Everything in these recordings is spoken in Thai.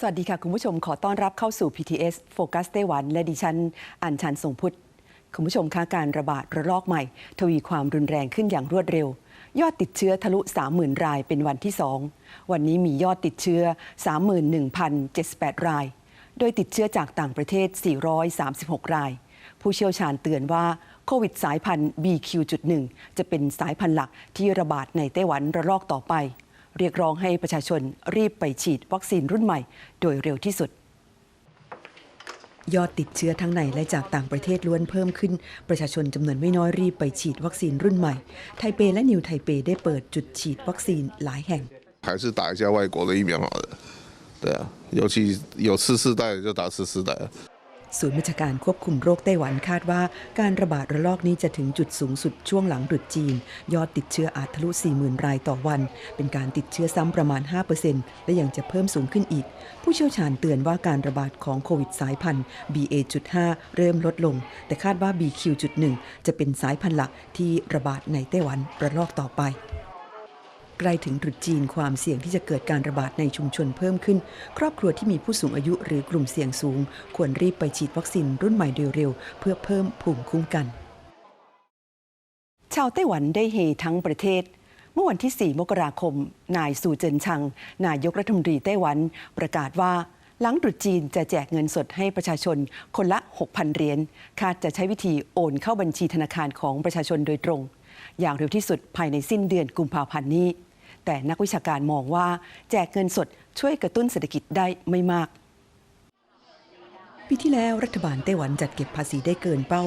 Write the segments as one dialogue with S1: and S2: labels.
S1: สวัสดีค่ะ คุณผู้ชมขอต้อนรับเข้าสู่ PTS Focus ไต้หวัน และดิฉัน อัญชันทรงพุทธ คุณผู้ชมคะการระบาดระลอกใหม่ ทวีความรุนแรงขึ้นอย่างรวดเร็ว ยอดติดเชื้อทะลุ 30,000 รายเป็นวันที่ 2 วันนี้มียอดติดเชื้อ 31,078 ราย โดยติดเชื้อจากต่างประเทศ 436 ราย ผู้เชี่ยวชาญเตือนว่าโควิดสายพันธุ์ BQ.1 จะเป็นสายพันธุ์หลักที่ระบาดในไต้หวันระลอกต่อไป เรียกร้องให้ประชาชนรีบไปฉีดวัคซีนรุ่นใหม่ โดยเร็วที่สุด ยอดติดเชื้อทั้งในและจากต่างประเทศล้วนเพิ่มขึ้น ประชาชนจำนวนไม่น้อยรีบไปฉีดวัคซีนรุ่นใหม่ ไทเปและนิวไทเปได้เปิดจุดฉีดวัคซีนหลายแห่ง
S2: 还是打一下外国的疫苗好了。对啊，尤其有次世代的就打次世代。
S1: ศูนย์บัญชาการควบคุมโรคไต้หวันคาดว่า การระบาดระลอกนี้จะถึงจุดสูงสุดช่วงหลังตรุษจีน ยอดติดเชื้ออาจทะลุ 40,000 รายต่อวัน เป็นการติดเชื้อซ้ำประมาณ 5%และยังจะเพิ่มสูงขึ้นอีก ผู้เชี่ยวชาญเตือนว่าการระบาดของโควิดสายพันธุ์ BA.5 เริ่มลดลง แต่คาดว่า BQ.1 จะเป็นสายพันธุ์หลักที่ระบาดในไต้หวันระลอกต่อไป ใกล้ถึงตรุษจีนความเสี่ยงที่จะเกิดการระบาดในชุมชนเพิ่มขึ้น ครอบครัวที่มีผู้สูงอายุหรือกลุ่มเสี่ยงสูง ควรรีบไปฉีดวัคซีนรุ่นใหม่โดยเร็ว เพื่อเพิ่มภูมิคุ้มกัน ชาวไต้หวันได้เฮทั้งประเทศเมื่อวันที่ 4 มกราคม นายสู่เจินชัง นายกรัฐมนตรีไต้หวัน ประกาศว่า หลังตรุษจีนจะแจกเงินสดให้ประชาชนคนละ 6,000 เหรียญ คาดจะใช้วิธีโอนเข้าบัญชีธนาคารของประชาชนโดยตรง อย่างเร็วที่สุดภายในสิ้นเดือนกุมภาพันธ์นี้ แต่นักวิชาการมองว่า แจกเงินสดช่วยกระตุ้นเศรษฐกิจได้ไม่มากปีที่แล้วรัฐบาลไต้หวันจัดเก็บภาษีได้เกินเป้า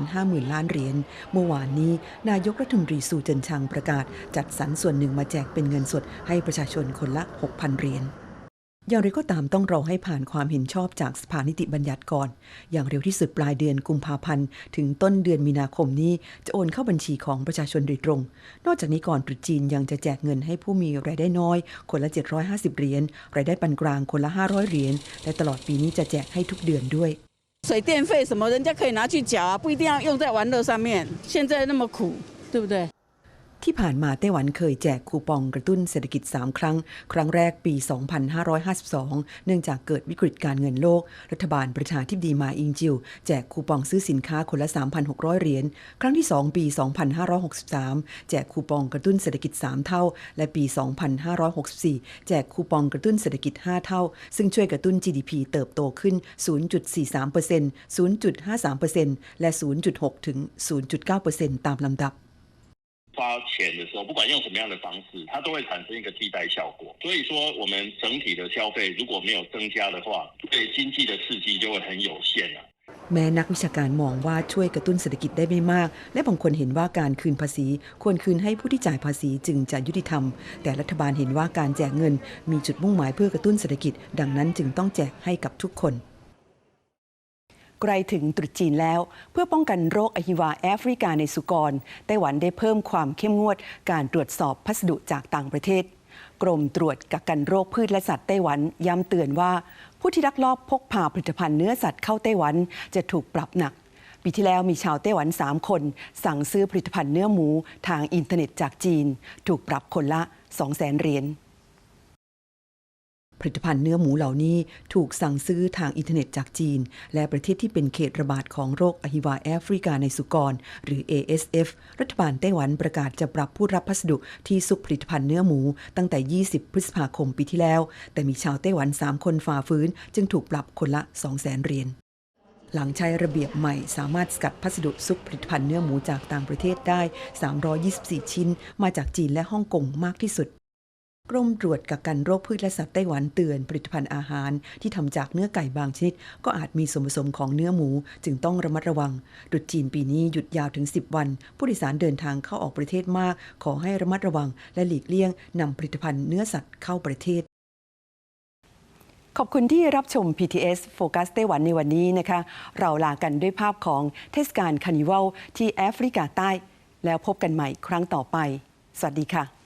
S1: 450,000 ล้านเหรียญ เมื่อวานนี้ นายกรัฐมนตรีสูเจินชังประกาศ จัดสรรส่วนหนึ่งมาแจกเป็นเงินสดให้ประชาชนคนละ 6,000 เหรียญ อย่างไรก็ตามต้องรอให้ผ่านความเห็นชอบจากสภานิติบัญญัติก่อน อย่างเร็วที่สุดปลายเดือนกุมภาพันธ์ ถึงต้นเดือนมีนาคมนี้จะโอนเข้าบัญชีของประชาชนโดยตรง นอกจากนี้ก่อนตรุษจีนยังจะแจกเงินให้ผู้มีรายได้น้อย คนละ 750 เหรียญ รายได้ปานกลางคนละ 500 เหรียญ และตลอดปีนี้จะแจกให้ทุกเดือนด้วย
S3: 水电费什么，人家可以拿去缴啊，不一定要用在玩乐上面。现在那么苦，对不对？
S1: ที่ผ่านมาไต้หวันเคยแจกคูปองกระตุ้นเศรษฐกิจ 3 ครั้ง ครั้งแรกปี 2552 เนื่องจากเกิดวิกฤตการเงินโลก รัฐบาลประชาธิปดีมาอิงจิว แจกคูปองซื้อสินค้าคนละ 3,600 เหรียญ ครั้งที่ 2 ปี 2563 แจกคูปองกระตุ้นเศรษฐกิจ 3 เท่า และปี 2564 แจกคูปองกระตุ้นเศรษฐกิจ 5 เท่า ซึ่งช่วยกระตุ้น GDP เติบโตขึ้น 0.43% 0.53%และ 0.6 ถึง 0.9%ตามลำดับ
S4: 发钱的时候，不管用什么样的方式，它都会产生一个替代效果。所以说，我们整体的消费如果没有增加的话，对经济的刺激就会很有限啊。
S1: แม้นักวิชาการมองว่าช่วยกระตุ้นเศรษฐกิจได้ไม่มาก และบางคนเห็นว่าการคืนภาษี ควรคืนให้ผู้ที่จ่ายภาษีจึงจะยุติธรรม แต่รัฐบาลเห็นว่าการแจกเงิน มีจุดมุ่งหมายเพื่อกระตุ้นเศรษฐกิจ ดังนั้นจึงต้องแจกให้กับทุกคน ใกล้ถึงตรุษจีนแล้ว เพื่อป้องกันโรคอหิวาแอฟริกาในสุกร ไต้หวันได้เพิ่มความเข้มงวดการตรวจสอบพัสดุจากต่างประเทศ กรมตรวจกักกันโรคพืชและสัตว์ไต้หวันย้ำเตือนว่า ผู้ที่ลักลอบพกพาผลิตภัณฑ์เนื้อสัตว์เข้าไต้หวันจะถูกปรับหนักปีที่แล้วมีชาวไต้หวัน 3 คน สั่งซื้อผลิตภัณฑ์เนื้อหมูทางอินเทอร์เน็ตจากจีน ถูกปรับคนละ 200,000เหรียญ ผลิตภัณฑ์เนื้อหมูเหล่านี้ถูกสั่งซื้อทางอินเทอร์เน็ตจากจีน และประเทศที่เป็นเขตระบาดของโรคอหิวาแอฟริกาในสุกร หรือ ASF รัฐบาลไต้หวันประกาศจะปรับผู้รับพัสดุที่ซุกผลิตภัณฑ์เนื้อหมูตั้งแต่ 20 พฤษภาคมปีที่แล้ว แต่มีชาวไต้หวัน 3 คนฝ่าฝืน จึงถูกปรับคนละ 200,000เหรียญหลังใช้ระเบียบใหม่สามารถสกัดพัสดุซุกผลิตภัณฑ์เนื้อหมูจากต่างประเทศได้ 324 ชิ้น มาจากจีนและฮ่องกงมากที่สุด กรมตรวจกักกันโรคพืชและสัตว์ไต้หวันเตือนผลิตภัณฑ์อาหารที่ทำจากเนื้อไก่บางชนิด ก็อาจมีส่วนผสมของเนื้อหมู จึงต้องระมัดระวังตรุษจีนปีนี้หยุดยาวถึง 10 วัน ผู้โดยสารเดินทางเข้าออกประเทศมาก ขอให้ระมัดระวัง และหลีกเลี่ยงนำผลิตภัณฑ์เนื้อสัตว์เข้าประเทศขอบคุณที่รับชม PTS โฟกัสไต้หวันในวันนี้นะคะ เราลากันด้วยภาพของเทศกาลคานิวัลที่แอฟริกาใต้ แล้วพบกันใหม่ครั้งต่อไป สวัสดีค่ะ